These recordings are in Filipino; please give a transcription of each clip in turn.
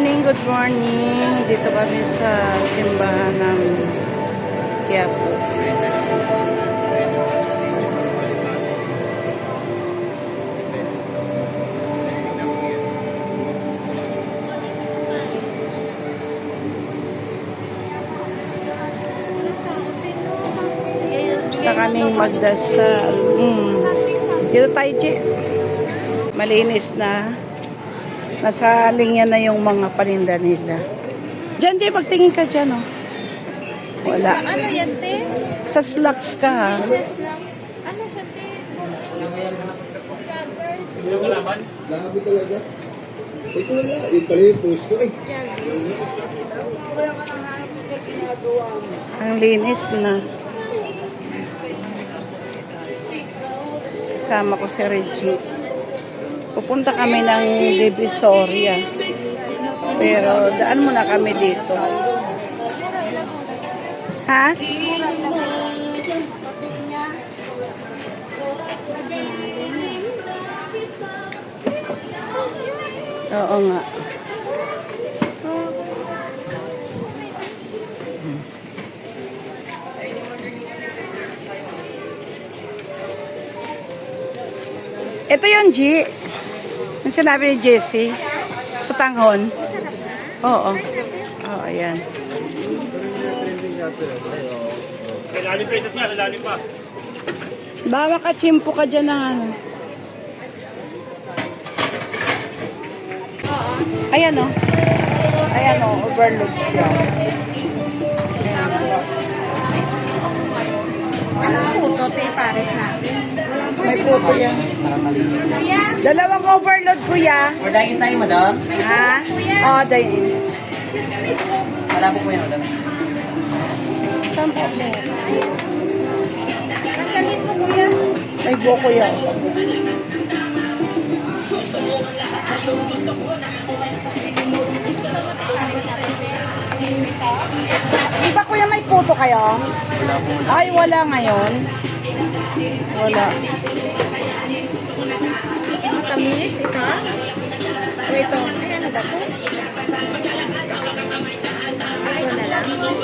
morning, good morning. Dito kami sa simbahan ng Quiapo. Gusto kaming magdasal. Mm. Dito tayo, Chi. Malinis na. Nasa linya na yung mga paninda nila. Diyan, Chi, pagtingin ka dyan, oh. Wala. Ano yan, te? Sa slacks ka, ha? Yes lang. Ano siya, te? Grabe talaga. Ito wala. Yung pala yung post ko. Ay, Ang linis na. Kasama ko si Reggie. Pupunta kami ng Divisoria. Pero daan muna kami dito. Ha? Oo nga. Ito yung G. Yung sinabi ni Jessie. Sa tanghon. Oo. Oo, ayan. Lalim niya, may lalim pa. Bawa ka, chimpo ka dyan ng ano. Ayan o. Ayan o, overload siya. Puto, te? Pares natin. May puto yan. Dalawang overload, kuya. Ordahin tayo, madam. Ha? Oo, oh, dahil. Wala po yan, madam. Saan po? Tanggalin mo, kuya. May buko yan. Di ba kuya may puto kayo? Wala po, madam. Ay, wala ngayon. Wala. Matamis, ito. O ito. Ay, ano ba po?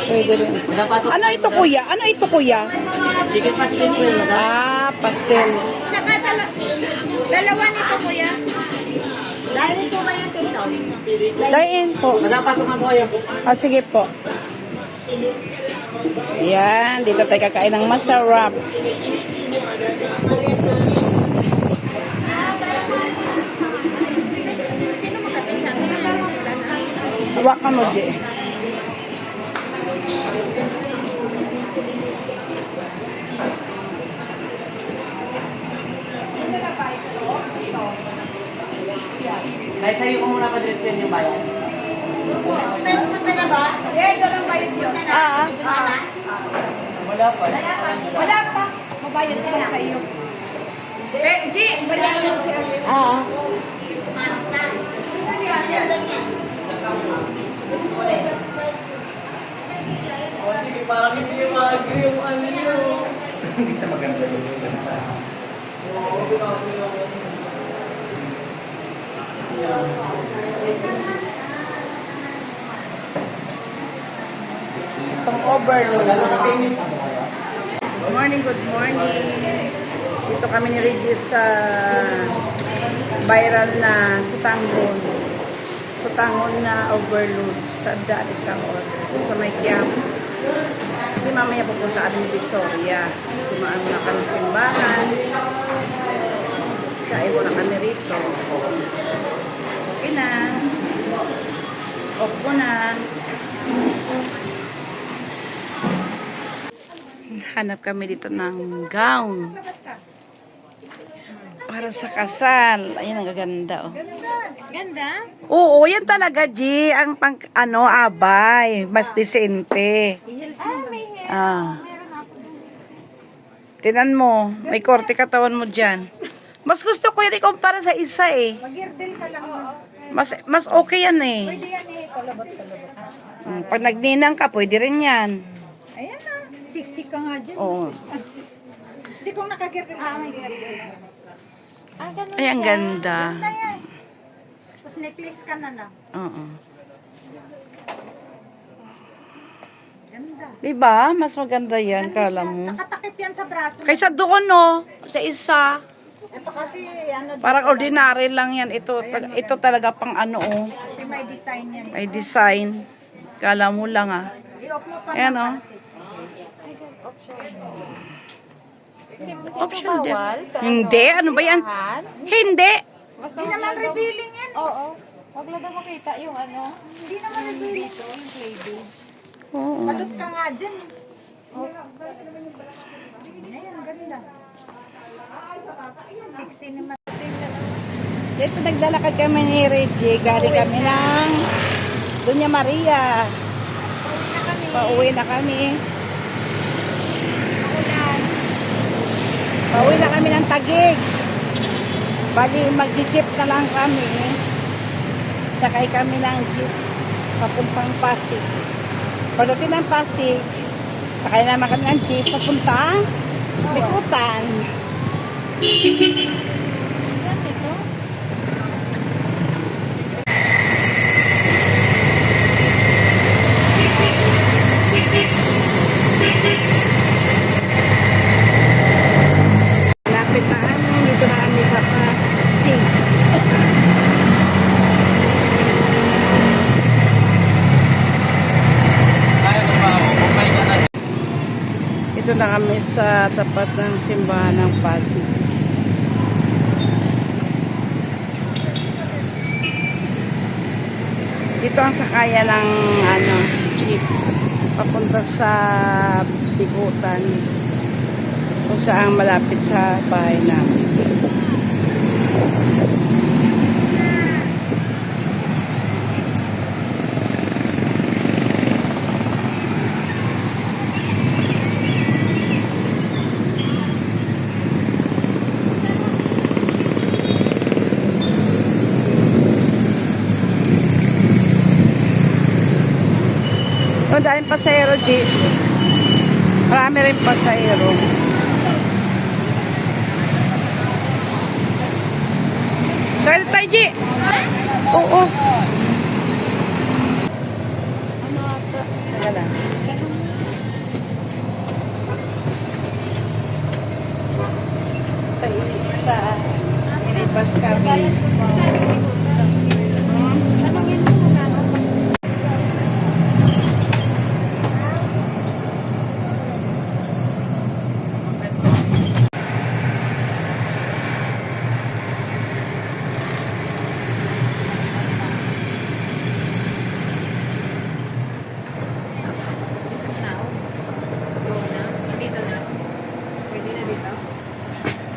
Pwede rin. Ano ito kuya? Ano ito kuya? Chicken pastel po. Ah, pastel. Tsaka dala- dalawa nito, kuya. Dain po. Madam, pasok na po kayo. Ah, sige po. Yan, dito tayo kakain ng masarap. Hawakan mo, Jay. Dahil sa'yo ko muna pa-direct yan yung bayan. Ah, Wala pa. wala pa. Mabayad ko sa iyo. Eh, G, bayad mo siya. Ah, Parang hindi mag-agree yung ano nyo. Hindi siya maganda yun. itong overload. Good morning, good morning. Dito kami ni Regis sa viral na sutangon. Sutangon na overload sa dati sa order. Sa may Quiapo. Kasi mamaya pupunta kami ni Visoria. Tumaan na kami simbahan. Tapos kain muna kami rito. Okay na. Off na. Hanap kami dito ng gown. Para sa kasal. Ayan, ang gaganda, oh. Ganda? Oo, yan talaga, G. Ang pang, ano, abay. Mas desente. Ah. Ah. Tinan mo, may korte katawan mo dyan. Mas gusto ko yan ikumpara sa isa eh. Mag-girdle ka lang. Mas, mas okay yan eh. Pwede yan eh, palabot-palabot. Mm, Pag nagninang ka, pwede rin yan. Siksik ka nga dyan. Oo. Hindi kong nakakirkir ah, na hindi nagkirkir. Ah, ganun Ay, ang ganda. Tapos necklace ka na na. Oo. Ganda. Diba? Mas maganda yan, Ganda kala mo. Tsaka yan sa braso. Kaysa doon, no? Sa isa. Ito kasi, ano, Parang ordinary lang yan. Ito, ta- ito talaga pang ano, oh. kasi may design yan. May design. Kala mo lang, ah. I-off mo pa Ayan, oh. napansin. Option din. Hindi, ano ba yan? Hindi. Hindi naman revealing yan. Oo. Huwag lang daw makita yung ano. Hindi naman revealing. Ito, yung play beige. Oo. Balot ka nga dyan. Ayan, ganda. Sexy naman. Dito naglalakad kami ni Reggie. Galing kami ng Doña Maria. Pauwi na kami. Pauwi na kami ng Tagig. Bali, mag-jeep na lang kami. Sakay kami ng jeep papuntang Pasig. Pagdating ng Pasig, sakay naman kami ng jeep papunta Bikutan. Lapit na kami, dito na kami sa Pasig. Ito na kami sa tapat ng simbahan ng Pasig. Dito ang sakaya ng ano, jeep papunta sa Bigutan kung saan malapit sa bahay namin. Oh, dahil pasahero, G. Marami rin pasahero. Sorry tayo, G. Oo. Teka lang. Sa sa minibus kami.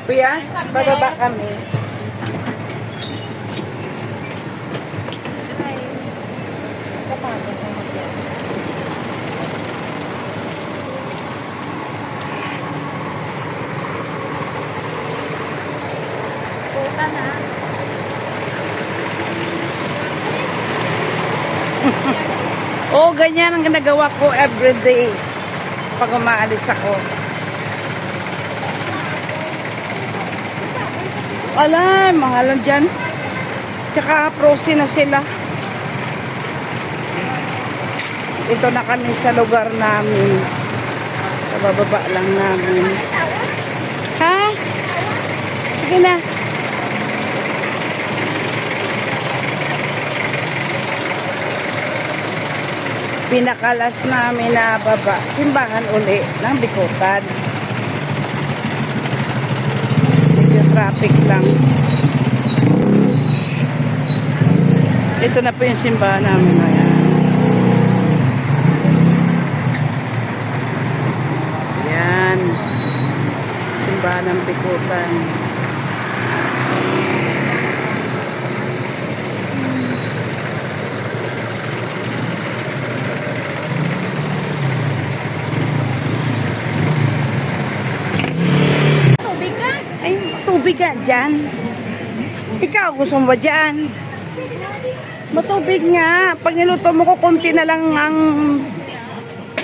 Kuya, bababa kami. Oo, ganyan ang ginagawa ko everyday pag umaalis ako. Wala, mahalan dyan. Tsaka prosi na sila. Ito na kami sa lugar namin. Sa bababa lang namin. Ha? Sige na. pinakalas namin na baba, simbahan uli ng Bikutan. Traffic lang. Ito na po yung simbahan namin ngayon. Yan. Simbahan ng Bikutan. Tubig ka? Ay, tubig ka dyan. Ikaw, gusto mo ba dyan? Matubig nga. Pag niluto mo ko, konti na lang ang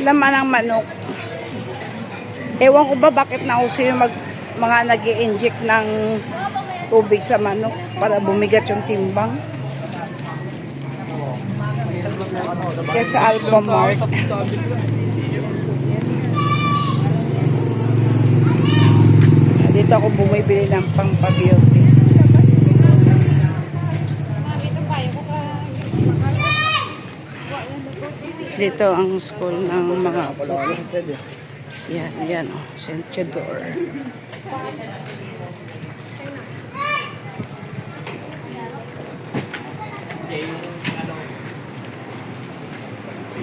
laman ng manok. Ewan ko ba bakit nauso yung mag, mga nag inject ng tubig sa manok para bumigat yung timbang. Kaya sa. Dito ako bumibili ng pampabeauty. Dito ang school ng mga yan, yan oh, St. Theodore.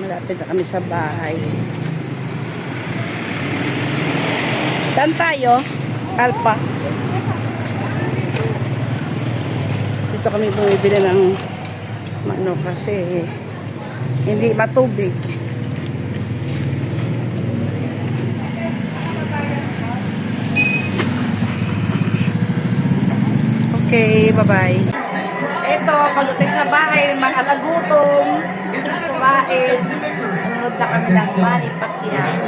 Malapit na kami sa bahay. Saan tayo? Salpa. Dito kami bumibili ng ano kasi hindi matubig. Okay, bye-bye. Ito, pagdating sa bahay, mga nagutom, kumain, nanonood na kami ng Manny Pacquiao.